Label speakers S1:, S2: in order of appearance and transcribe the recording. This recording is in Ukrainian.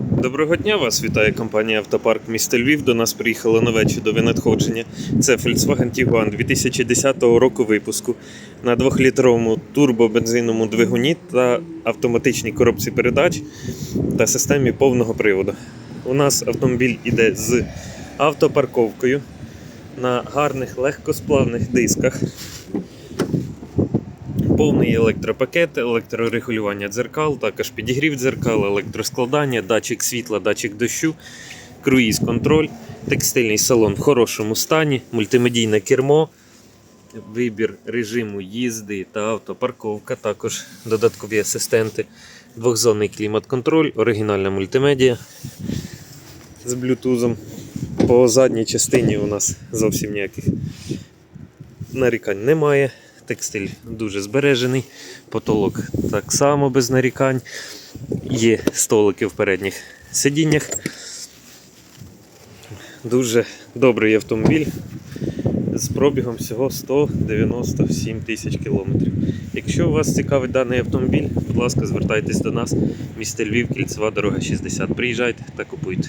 S1: Доброго дня вас вітає компанія Автопарк міста Львів. До нас приїхало нове чудове надходження. Це Volkswagen Tiguan 2010 року випуску на 2-літровому турбобензинному двигуні та автоматичній коробці передач та системі повного приводу. У нас автомобіль іде з автопарковкою на гарних легкосплавних дисках. Повний електропакет, електрорегулювання дзеркал, також підігрів дзеркал, електроскладання, датчик світла, датчик дощу, круїз-контроль, текстильний салон в хорошому стані, мультимедійне кермо, вибір режиму їзди та автопарковка, також додаткові асистенти, двохзонний клімат-контроль, оригінальна мультимедіа з блютузом. По задній частині у нас зовсім ніяких нарікань немає. Текстиль дуже збережений, потолок так само без нарікань. Є столики в передніх сидіннях. Дуже добрий автомобіль з пробігом всього 197 тисяч кілометрів. Якщо вас цікавить даний автомобіль, будь ласка, звертайтесь до нас. Місто Львів, кільцева дорога 60. Приїжджайте та купуйте.